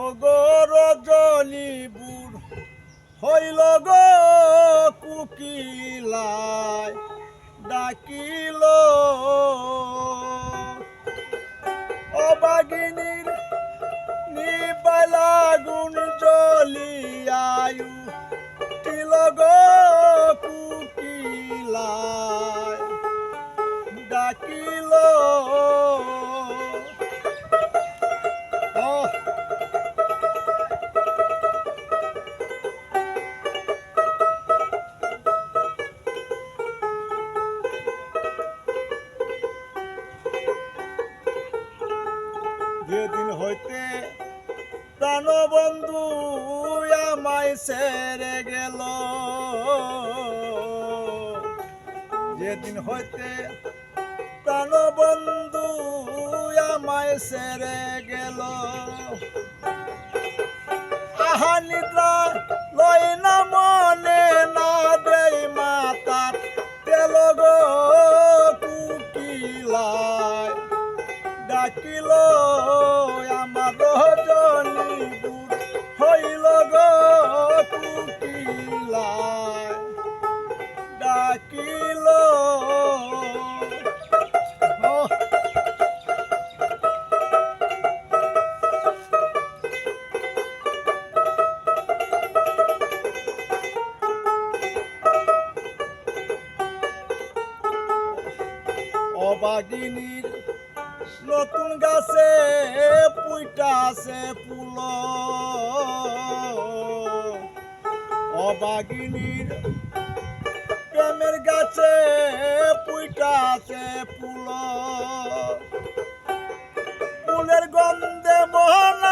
ও গো রজনী বুড় হইল গো কুকিলায় ডাকিল। অবাগিনীর নিবালা গুণ জ্বলিয়ায়ু তিল গো যেদিন হইতে প্রাণবন্ধু আমায় সেরে গেল। যেদিন হইতে প্রাণবন্ধু আমায় সেরে গেল। আহা নিদ্রা লয় না মনে, না দেই মাতার তেল গো কুকিলায়। ডাকিল অবাগিনীর নতুন গাছে পুইটা আছে পুল। অবাগিনীর প্রেমের গাছে পুইটা আছে পুল। ফুলের গন্ধে মহানন্দে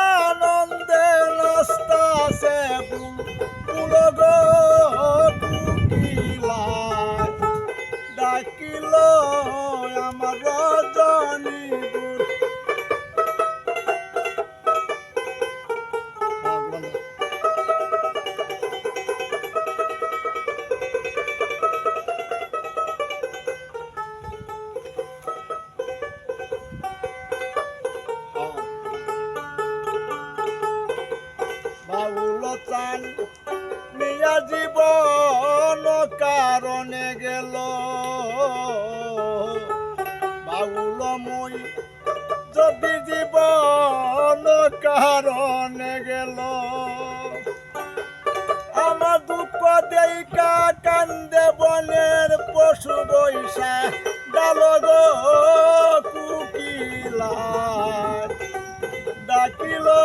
আমার রজনী কারণে গেল। বাউলময় যদি জীবন কারণে গেল। আমার দুঃখ দেইকা কান্দে বনের পশু বৈশা ডাল গো কুকিলা ডাকিলা